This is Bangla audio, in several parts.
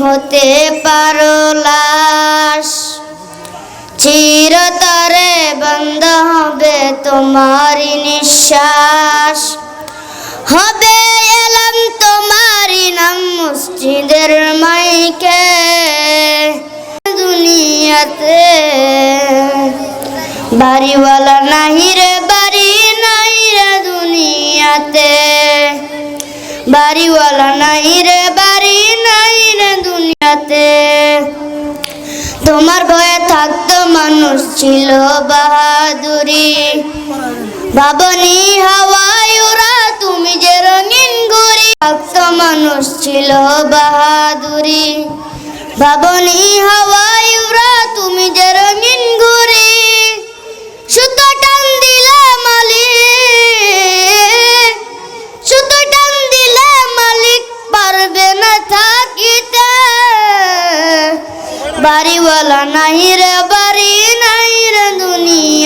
হতে পারো লাশ। চিরতরে বন্ধ হবে তোমারই নিঃশ্বাস। হবে এলাম তোমারই নাম মসজিদের মাইকে দুনিয়াতে। বাড়িওয়ালা নাহি রে, বাড়ি নাই রে দুনিয়াতে। বাড়িওয়ালা নাই রে ছিল বাহাদুরি। ভাবনি হাওয়ায় ওরা, তুমি যে রঙিন ঘুরি থাকতো মানুষ ছিল বাহাদুরি। ভাবনি হাওয়ায় ওরা, তুমি যে রঙিন ঘুরি সুতো টান দিলে মালিক। সুতো টান দিলে মালিক পারবে না থাকিতে। বাড়িওয়ালা নাই রে, বাড়ি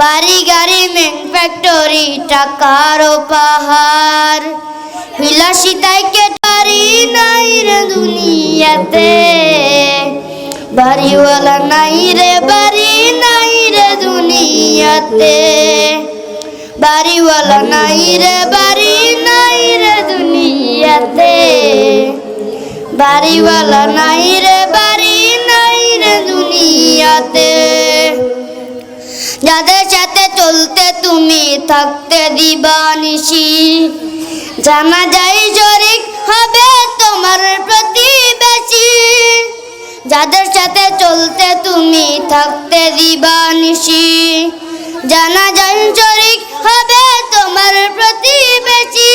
বাড়ি গাড়ি মেং ফ্যাক্টরি টাকার পাহাড় বিলাসিতায় কেটারি নাই রে দুনিয়াতে। বাড়িওয়ালা নাই রে, বাড়ি নাই রে দুনিয়াতে। বাড়িওয়ালা নাই রে, বাড়ি নাই রে দুনিয়াতে। বাড়িওয়ালা নাই থাকতে দিবানিসি জানা যাই শরিক হবে তোমার প্রতিবেশী যাদের সাথে চলতে তুমি থাকতে দিবানিসি জানা যাই শরিক হবে তোমার প্রতিবেশী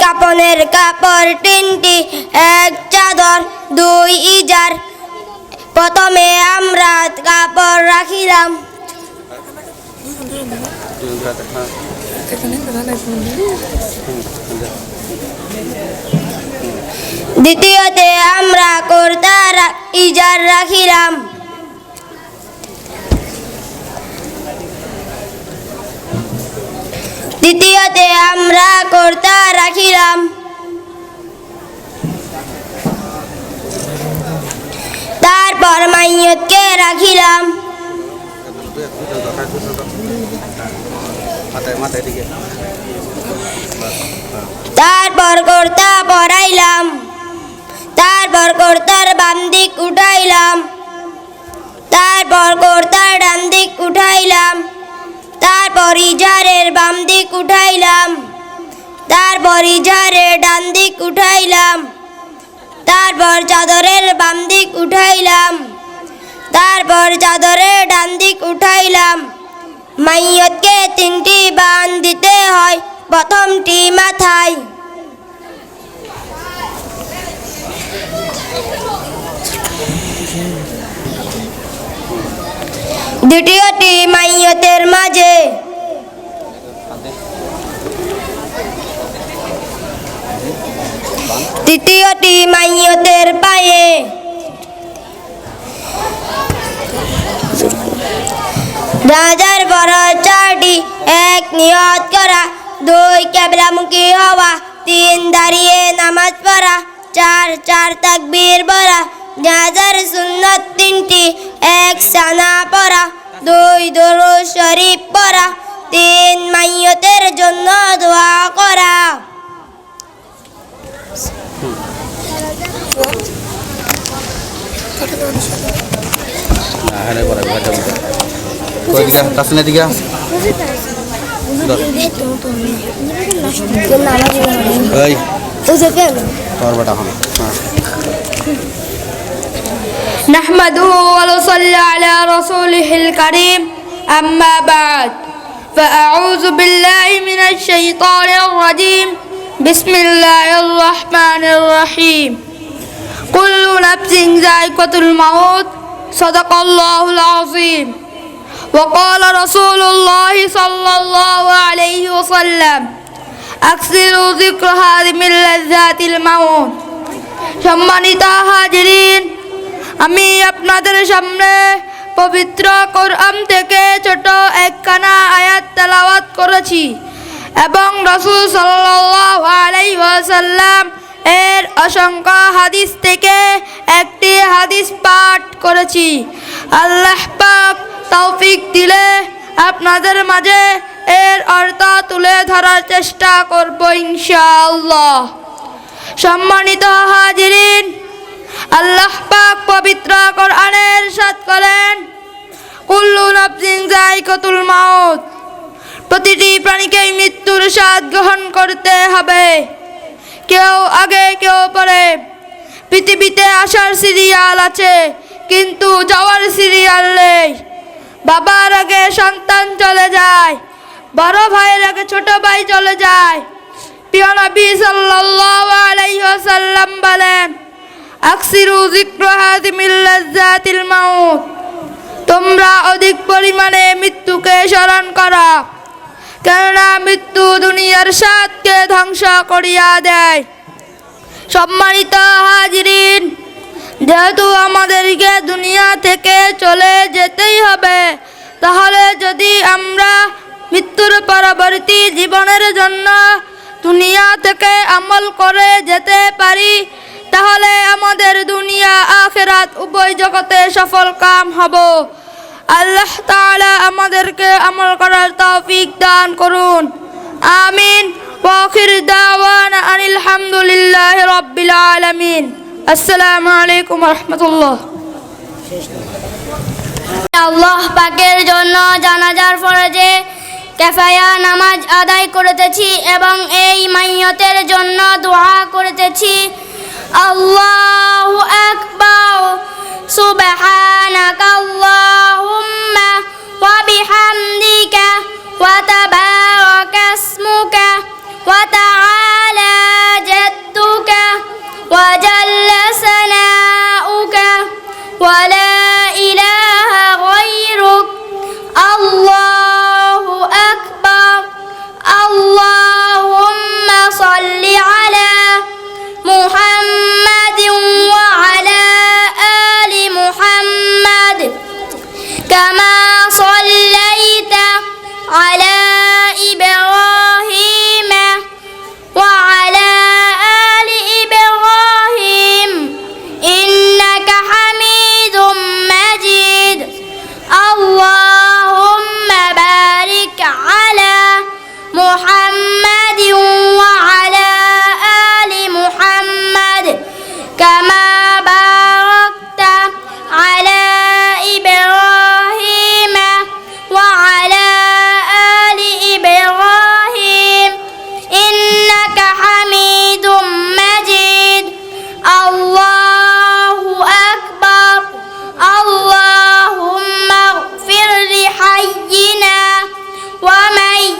কাপনের কাপড় তিনটি, এক চাদর, দুই ইজার। প্রথমে আমরা কাপড় রাখিলাম। দ্বিতীয়তে আমরা কর্তা রা- ইজার রাখিলাম। তৃতীয়তে আমরা কর্তা রাখিলাম। তারপর মাইয়তকে রাখিলাম। তারপর কর্তা পড়াইলাম তারপর কর্তার বাম দিক উঠাইলাম। তারপর কর্তার ডান দিক উঠাইলাম। তারপর ইজারের বাম দিক উঠাইলাম। তারপর ইজারের ডান দিক উঠাইলাম। তারপর চাদরের বাম দিক উঠাইলাম। তারপর চাদরের ডান দিক উঠাইলাম। মাইয়তকে তিনটি বান দিতে হয়, প্রথমটি মাথায়। দ্বিতীয়টি মাইয়তের মাঝে। তৃতীয়টি মাইয়তের পায়ে। রাজার বড় চারটি, এক নিয়ত করা, দুই ক্যাবলামুখী হওয়া, তিন দাঁড়িয়ে নামাজ পড়া, চার চার তাকবীর বলা জাজার সুন্নত তিনটি এক সানা পড়া দুই দরুদ শরীফ পড়া তিন মাইয়তের জন্য দোয়া করা। পরে তোর বেটা হ্যাঁ। نحمده ونصلي على رسوله الكريم أما بعد فأعوذ بالله من الشيطان الرجيم بسم الله الرحمن الرحيم كل نفس ذائقة الموت صدق الله العظيم وقال رسول الله صلى الله عليه وسلم أكثروا ذكر هذه من لذات الموت সম্মানিত হাজিরিন আমি আপনাদের সামনে পবিত্র কোরআন থেকে ছোট একখানা আয়াত তেলাওয়াত করেছি। এবং রসুল ওয়াসাল্লাম এর অসংখ্য হাদিস থেকে একটি হাদিস পাঠ করেছি। আল্লাহ পাক তৌফিক দিলে আপনাদের মাঝে এর অর্থ তুলে ধরার চেষ্টা করব ইনশাআল্লাহ। সম্মানিত হাজিরিন আল্লাহ পাক পবিত্র কোরআনের সাথ করেন। কুল্লু নাফসিন যায়কাতুল মাউত। প্রতিটি প্রাণীকেই মৃত্যুর স্বাদ গ্রহণ করতে হবে। কেউ আগে, কেউ পরে। পৃথিবীতে আসার সিরিয়াল আছে, কিন্তু যাওয়ার সিরিয়াল নেই। বাবার আগে সন্তান চলে যায়, বড় ভাইয়ের আগে ছোট ভাই চলে যায়। প্রিয় নবী সাল্লাল্লাহু আলাইহি ওয়াসাল্লাম বলেন আকসিরু যিকর হাদিমিল লাজ্জাতিল মাউত। তোমরা অধিক পরিমাণে মৃত্যুকে স্মরণ করো। কেননা মৃত্যু দুনিয়ার স্বাদকে ধ্বংস করিয়া দেয়। সম্মানিত হাজিরিন, যেহেতু আমাদেরকে দুনিয়া থেকে চলে যেতেই হবে, তাহলে যদি আমরা মৃত্যুর পরবর্তী জীবনের জন্য দুনিয়া থেকে আমল করে যেতে পারি তাহলে আমাদের দুনিয়া আখেরাত উভয় জগতে সফল কাম হব। আল্লাহ তাআলা আমাদেরকে আমল করার তৌফিক দান করুন। আমিন। ওয়াখির দাওয়ানা আনিল রাব্বিল আলামিন। আসসালামু আলাইকুম ওয়া রাহমাতুল্লাহ। আল্লাহ পাকের জন্য জানাজার ফরজে কেফায়া নামাজ আদায় করিতেছি এবং এই মাইয়তের জন্য দোয়া করিতেছি। আল্লাহু كما صليت على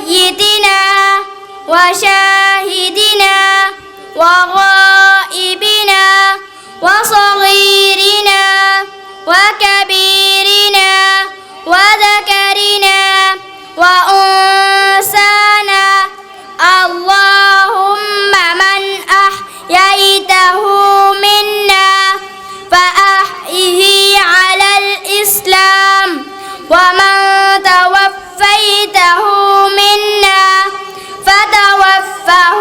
وميتنا وشاهدنا وغائبنا وصغيرنا وكبيرنا وذكرنا وأنثى 他。